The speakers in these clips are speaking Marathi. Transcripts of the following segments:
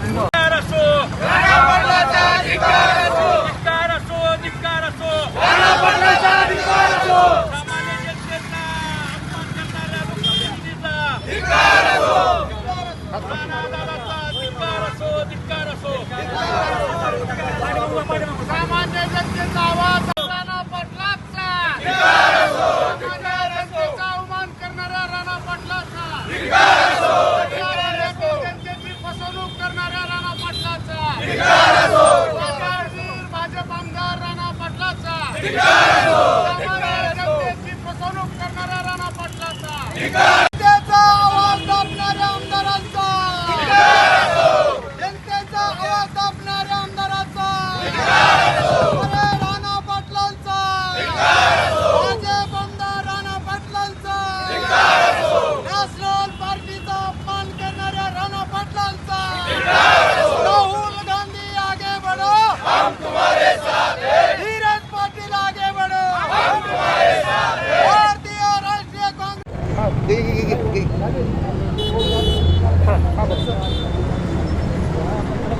महाराष्ट्र फसवणूक करणाऱ्या राणा पाटलाचा.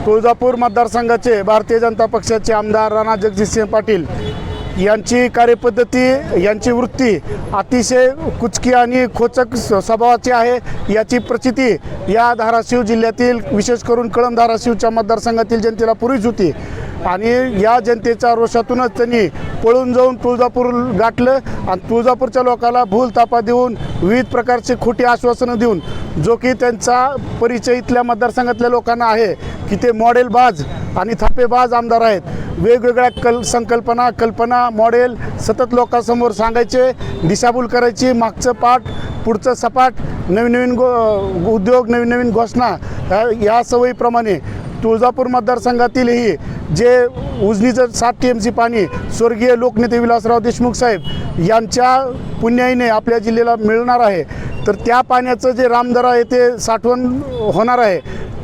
तुळजापूर मतदारसंघाचे भारतीय जनता पक्षाचे आमदार राणा जगजितसिंह पाटील यांची कार्यपद्धती यांची वृत्ती अतिशय कुचकी आणि खोचक स- स्वभावाची आहे. याची प्रचिती या धाराशिव जिल्ह्यातील विशेष करून कळम धाराशिवच्या मतदारसंघातील जनतेला पूर्वीच होती. आणि या जनतेच्या रोषातूनच त्यांनी पळून जाऊन तुळजापूर गाठलं आणि तुळजापूरच्या लोकांना भूलतापा देऊन विविध प्रकारचे खोटी आश्वासनं देऊन जो की त्यांचा परिचय इथल्या मतदारसंघातल्या लोकांना आहे की ते मॉडेलबाज आणि थापेबाज आमदार आहेत. वेगवेगळ्या कल संकल्पना कल्पना मॉडेल सतत लोकांसमोर सांगायचे दिशाभूल करायची मागचं पाठ पुढचं सपाट नवीन नवीन गो उद्योग नवीन नवीन घोषणा ह्या- या सवयीप्रमाणे तुळजापूर मतदारसंघातीलही जे उजनीचं सात टी एम सी पाणी स्वर्गीय लोकनेते विलासराव देशमुख साहेब यांच्या पुण्याईने आपल्या जिल्ह्याला मिळणार आहे. तर त्या पाण्याचं जे रामदरा येथे साठवण होणार आहे.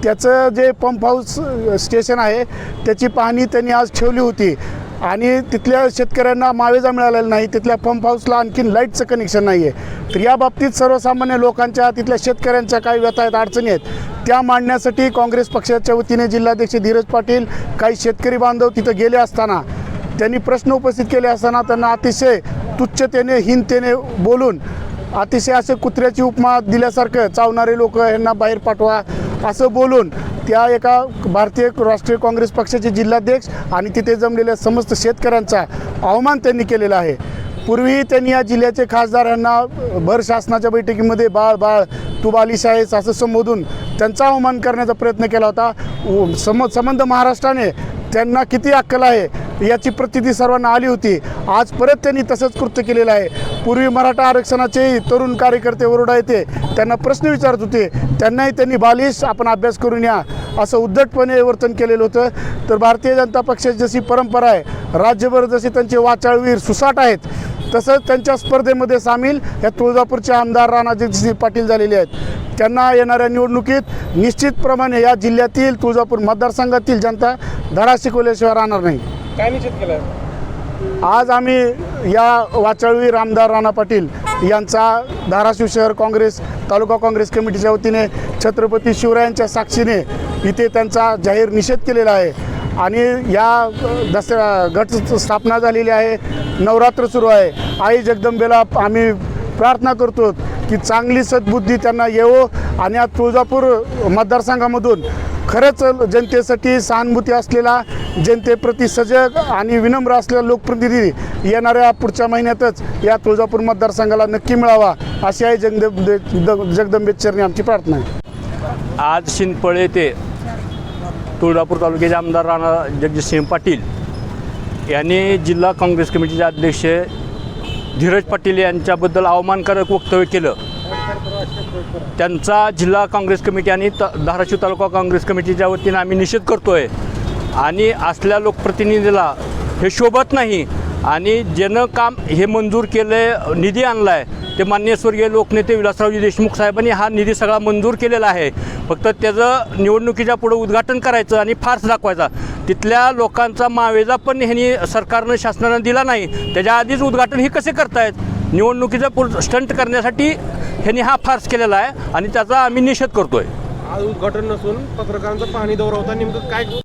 त्याचं जे पंप हाऊस स्टेशन आहे त्याची पाहणी त्यांनी आज ठेवली होती. आणि तिथल्या शेतकऱ्यांना मावेजा मिळालेला नाही तिथल्या पंप हाऊसला आणखीन लाईटचं कनेक्शन नाही आहे तर या बाबतीत सर्वसामान्य लोकांच्या तिथल्या शेतकऱ्यांच्या काही व्यथा आहेत अडचणी आहेत त्या मांडण्यासाठी काँग्रेस पक्षाच्या वतीने जिल्हाध्यक्ष धीरज पाटील काही शेतकरी बांधव तिथं गेले असताना त्यांनी प्रश्न उपस्थित केले असताना त्यांना अतिशय तुच्छतेने हिनतेने बोलून अतिशय असे कुत्र्याची उपमा दिल्यासारखं चावणारे लोक यांना बाहेर पाठवा असं बोलून त्या एका भारतीय राष्ट्रीय काँग्रेस पक्षाचे जिल्हाध्यक्ष आणि तिथे जमलेल्या समस्त शेतकऱ्यांचा अवमान त्यांनी केलेला आहे. पूर्वी त्यांनी या जिल्ह्याचे खासदारांना भर शासनाच्या बैठकीमध्ये बाळ बाळ तू बालिश आहेस असं संबोधून त्यांचा अवमान करण्याचा प्रयत्न केला होता. सम संबंध महाराष्ट्राने त्यांना किती अक्कल आहे याची प्रतिती सर्वांना आली होती. आज परत त्यांनी तसंच कृत्य केलेलं आहे. पूर्वी मराठा आरक्षणाचेही तरुण कार्यकर्ते ओरडा येते. त्यांना प्रश्न विचारत होते. त्यांनाही त्यांनी बालिश आपण अभ्यास करून या असं उद्धटपणे वर्तन केलेलं होतं. तर भारतीय जनता पक्षाची जशी परंपरा आहे राज्यभर जसे त्यांचे वाचाळवीर सुसाट आहेत तसंच त्यांच्या स्पर्धेमध्ये सामील या तुळजापूरचे आमदार राणा पाटील झालेले आहेत. त्यांना येणाऱ्या निवडणुकीत निश्चितप्रमाणे या जिल्ह्यातील तुळजापूर मतदारसंघातील जनता धडा शिकवल्याशिवाय राहणार नाही. काय निश्चित केलं आज आम्ही या वाचाळवी रामदार राणा पाटील यांचा धाराशिव शहर काँग्रेस तालुका काँग्रेस कमिटीच्या वतीने छत्रपती शिवरायांच्या साक्षीने इथे त्यांचा जाहीर निषेध केलेला आहे. आणि या दसऱ्या गट स्थापना झालेली आहे. नवरात्र सुरू आहे. आई जगदंबेला आम्ही प्रार्थना करतो की चांगली सद्बुद्धी त्यांना येवो. आणि या तुळजापूर मतदारसंघामधून खरंच जनतेसाठी सहानुभूती असलेला जनतेप्रती सजग आणि विनम्र असलेला लोकप्रतिनिधी येणाऱ्या पुढच्या महिन्यातच या तुळजापूर मतदारसंघाला नक्की मिळावा अशी आहे जगदंबे जगदंबेश्वरनी आमची प्रार्थना आहे. आज शिंदपळे येथे तुळजापूर तालुक्याचे आमदार राणा जगजितसिंह पाटील यांनी जिल्हा काँग्रेस कमिटीचे अध्यक्ष धीरज पाटील यांच्याबद्दल अवमानकारक वक्तव्य केलं. त्यांचा जिल्हा काँग्रेस कमिटी आणि त धाराशिव तालुका काँग्रेस कमिटीच्या वतीनं आम्ही निषेध करतो आहे आणि असल्या लोकप्रतिनिधीला हे शोभत नाही. आणि ज्यानं काम हे मंजूर केलं निधी आणला आहे ते मान्य स्वर्गीय लोकनेते विलासरावजी देशमुख साहेबांनी हा निधी सगळा मंजूर केलेला आहे. फक्त त्याचं निवडणुकीच्या पुढं उद्घाटन करायचं आणि फार्स दाखवायचा. तिथल्या लोकांचा मावेजा पण ह्यांनी सरकारनं शासनानं दिला नाही. त्याच्या आधीच उद्घाटन हे कसे करतायत? निवडणुकीचा पुर स्टंट करण्यासाठी ह्यांनी हा फार्स केलेला आहे आणि त्याचा आम्ही निषेध करतो आहे आज उद्घाटन नसून पत्रकारांचा पाणी दौरा होता. नेमकं काय